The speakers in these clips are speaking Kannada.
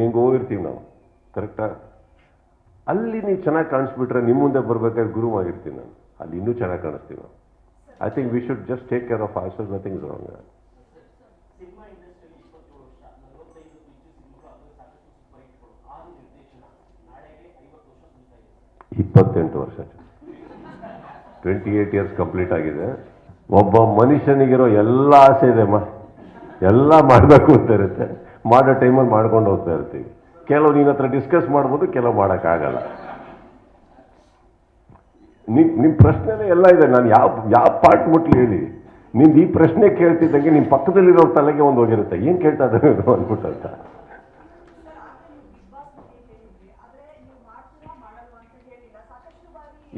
ಹಿಂಗೆ ಹೋಗಿರ್ತೀವಿ ನಾವು. ಕರೆಕ್ಟಾ ಅಲ್ಲಿ ನೀವು ಚೆನ್ನಾಗಿ ಕಾಣಿಸ್ಬಿಟ್ರೆ ನಿಮ್ಮ ಮುಂದೆ ಬರ್ಬೇಕಾದ್ರೆ ಗುರು ಆಗಿರ್ತೀನಿ ನಾನು. ಅಲ್ಲಿ ಇನ್ನೂ ಚೆನ್ನಾಗಿ ಕಾಣಿಸ್ತೀವಿ ನಾವು. I think we should just take care of us nothing wrong ಇಪ್ಪತ್ತೆಂಟು ವರ್ಷ ಟ್ವೆಂಟಿ ಏಟ್ ಇಯರ್ಸ್ ಕಂಪ್ಲೀಟ್ ಆಗಿದೆ. ಒಬ್ಬ ಮನುಷ್ಯನಿಗಿರೋ ಎಲ್ಲ ಆಸೆ ಇದೆ ಮಾ. ಎಲ್ಲ ಮಾಡಬೇಕು ಅಂತ ಇರುತ್ತೆ. ಮಾಡೋ ಟೈಮಲ್ಲಿ ಮಾಡ್ಕೊಂಡು ಹೋಗ್ತಾ ಇರ್ತೀವಿ. ಕೆಲವು ನಿನ್ನ ಹತ್ರ ಡಿಸ್ಕಸ್ ಮಾಡ್ಬೋದು ಕೆಲವು ಮಾಡೋಕ್ಕಾಗಲ್ಲ. ನಿಮ್ಮ ನಿಮ್ಮ ಪ್ರಶ್ನೆನೇ ಎಲ್ಲ ಇದೆ. ನಾನು ಯಾವ ಯಾವ ಪಾರ್ಟ್ ಮುಟ್ಲಿ ಹೇಳಿ. ನಿಮ್ದು ಈ ಪ್ರಶ್ನೆ ಕೇಳ್ತಿದ್ದಂಗೆ ನಿಮ್ಮ ಪಕ್ಕದಲ್ಲಿರೋ ತಲೆಗೆ ಒಂದು ಹೋಗಿರುತ್ತೆ. ಏನು ಕೇಳ್ತಾ ಇದ್ದಾರೆ ಇದು ಅಂದ್ಬಿಟ್ಟು ಅಂತ.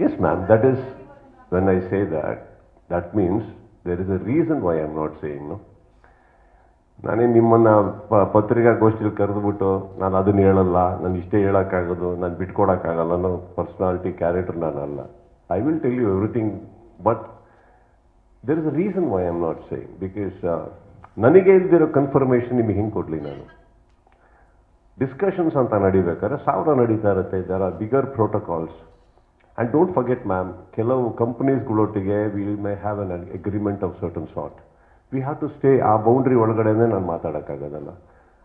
Yes ma'am that is when when I that that, that means there is a reason why am not saying, no? ನಾನೇ ನಿಮ್ಮನ್ನ ಪತ್ರಿಕಾಗೋಷ್ಠಿಯಲ್ಲಿ ಕರೆದುಬಿಟ್ಟು ನಾನು ಅದನ್ನ ಹೇಳಲ್ಲ, ನಾನು ಇಷ್ಟೇ ಹೇಳೋಕ್ಕಾಗೋದು, ನಾನು ಬಿಟ್ಕೊಡೋಕ್ಕಾಗಲ್ಲ ಅನ್ನೋ ಪರ್ಸ್ನಾಲಿಟಿ ಕ್ಯಾರೆಕ್ಟರ್ ನಾನಲ್ಲ I will tell you everything but there is a reason why am not saying because ನನಗೆ ಇಲ್ದಿರೋ ಕನ್ಫರ್ಮೇಷನ್ ನಿಮಗೆ ಹಿಂಗೆ ಕೊಡಲಿ ನಾನು? ಡಿಸ್ಕಷನ್ಸ್ ಅಂತ ನಡಿಬೇಕಾದ್ರೆ ಸಾವಿರ ನಡೀತಾ ಇರುತ್ತೆ there are bigger protocols and don't forget ma'am ಕೆಲವು ಕಂಪ್ನೀಸ್ಗಳೊಟ್ಟಿಗೆ we may have an agreement of certain sort we have to stay ಆ ಬೌಂಡ್ರಿ ಒಳಗಡೆನೇ ನಾನು ಮಾತಾಡೋಕ್ಕಾಗೋದಲ್ಲ.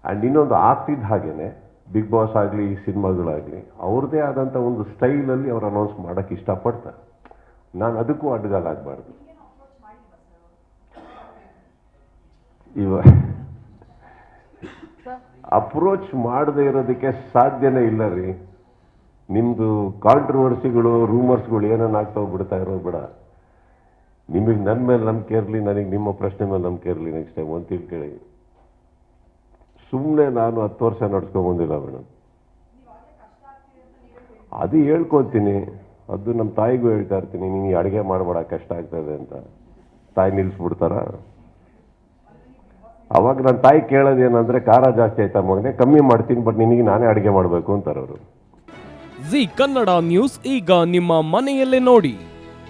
ಆ್ಯಂಡ್ ಇನ್ನೊಂದು ಆಗ್ತಿದ್ದ ಹಾಗೇ ಬಿಗ್ ಬಾಸ್ ಆಗಲಿ, ಸಿನಿಮಾಗಳಾಗಲಿ ಅವ್ರದ್ದೇ ಆದಂಥ ಒಂದು ಸ್ಟೈಲಲ್ಲಿ ಅವ್ರು ಅನೌನ್ಸ್ ಮಾಡೋಕ್ಕೆ ಇಷ್ಟಪಡ್ತಾರೆ. ನಾನು ಅದಕ್ಕೂ ಅಡ್ಡಗಾಲಾಗಬಾರ್ದು. ಇವ ಅಪ್ರೋಚ್ ಮಾಡದೇ ಇರೋದಕ್ಕೆ ಸಾಧ್ಯನೇ ಇಲ್ಲ ರೀ. ನಿಮ್ಮದು ಕಾಂಟ್ರವರ್ಸಿಗಳು ರೂಮರ್ಸ್ಗಳು ಏನೇನು ಆಗ್ತಾ ಬಿಡ್ತಾ ಇರೋದು ಬೇಡ. ನಿಮಗೆ ನನ್ನ ಮೇಲೆ ನಂಬಿಕೆ ಇರಲಿ, ನನಗೆ ನಿಮ್ಮ ಪ್ರಶ್ನೆ ಮೇಲೆ ನಂಬಿಕೆ ಇರಲಿ ನೆಕ್ಸ್ಟ್ ಟೈಮ್ ಒಂದು ತಿಳ್ಕೊಳ್ಳಿ ಸುಮ್ಮನೆ ನಾನು ಹತ್ತು ವರ್ಷ ನಡ್ಸ್ಕೊಂಬಂದಿಲ್ಲ ಮೇಡಮ್ ಅದು ಹೇಳ್ಕೊತೀನಿ. ಅದು ನಮ್ಮ ತಾಯಿಗೂ ಹೇಳ್ತಾ ಇರ್ತೀನಿ, ನೀನು ಅಡುಗೆ ಮಾಡಬೇಡ, ಕಷ್ಟ ಆಗ್ತದೆ ಅಂತ. ತಾಯಿ ನಿಲ್ಲಿಸ್ಬಿಡ್ತಾರ ಅವಾಗ ನನ್ನ ತಾಯಿ ಕೇಳೋದೇನಂದ್ರೆ, ಖಾರ ಜಾಸ್ತಿ ಆಯ್ತಾ ಮಗನೇ? ಕಮ್ಮಿ ಮಾಡ್ತೀನಿ ಬಟ್ ನಿನಗೆ ನಾನೇ ಅಡುಗೆ ಮಾಡಬೇಕು ಅಂತಾರೆ ಅವರು. ಜಿ ಕನ್ನಡ ನ್ಯೂಸ್ ಈಗ ನಿಮ್ಮ ಮನೆಯಲ್ಲೇ ನೋಡಿ.